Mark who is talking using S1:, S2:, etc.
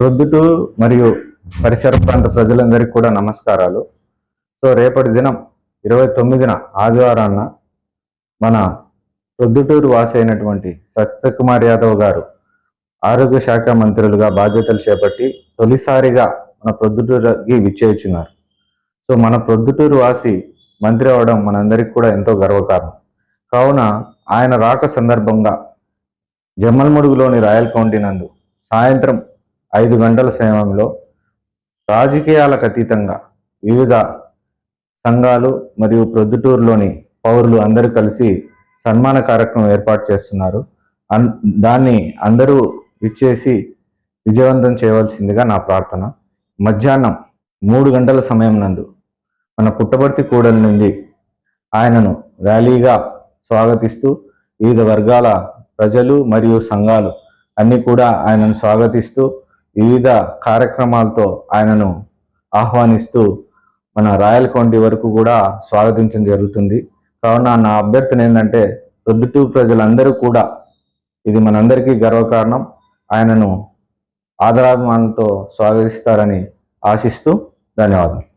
S1: ప్రొద్దుటూరు మరియు పరిసర ప్రాంత ప్రజలందరికీ కూడా నమస్కారాలు. సో రేపటి దినం ఇరవై తొమ్మిదిన ఆదివారాన్న మన ప్రొద్దుటూరు వాసి అయినటువంటి సత్యకుమార్ యాదవ్ గారు ఆరోగ్య శాఖ మంత్రులుగా బాధ్యతలు చేపట్టి తొలిసారిగా మన ప్రొద్దుటూరుకి విచ్చేయుచున్నారు. సో మన ప్రొద్దుటూరు వాసి మంత్రి అవడం మనందరికీ కూడా ఎంతో గర్వకారణం. కావున ఆయన రాక సందర్భంగా జమ్మల్మడుగులోని రాయల్ కౌంటీ నందు సాయంత్రం ఐదు గంటల సమయంలో రాజకీయాలకు అతీతంగా వివిధ సంఘాలు మరియు ప్రొద్దుటూరులోని పౌరులు అందరూ కలిసి సన్మాన కార్యక్రమం ఏర్పాటు చేస్తున్నారు. అన్ దాన్ని అందరూ విచ్చేసి విజయవంతం చేయవలసిందిగా నా ప్రార్థన. మధ్యాహ్నం మూడు గంటల సమయం నందు మన పుట్టపర్తి కూడల నుండి ఆయనను ర్యాలీగా స్వాగతిస్తూ వివిధ వర్గాల ప్రజలు మరియు సంఘాలు అన్నీ కూడా ఆయనను స్వాగతిస్తూ వివిధ కార్యక్రమాలతో ఆయనను ఆహ్వానిస్తూ మన రాయలకొండి వరకు కూడా స్వాగతించడం జరుగుతుంది. కావున నా అభ్యర్థన ఏంటంటే ప్రొద్దుటూరు ప్రజలందరూ కూడా ఇది మనందరికీ గర్వకారణం. ఆయనను ఆదరాభిమానంతో స్వాగతిస్తారని ఆశిస్తూ ధన్యవాదాలు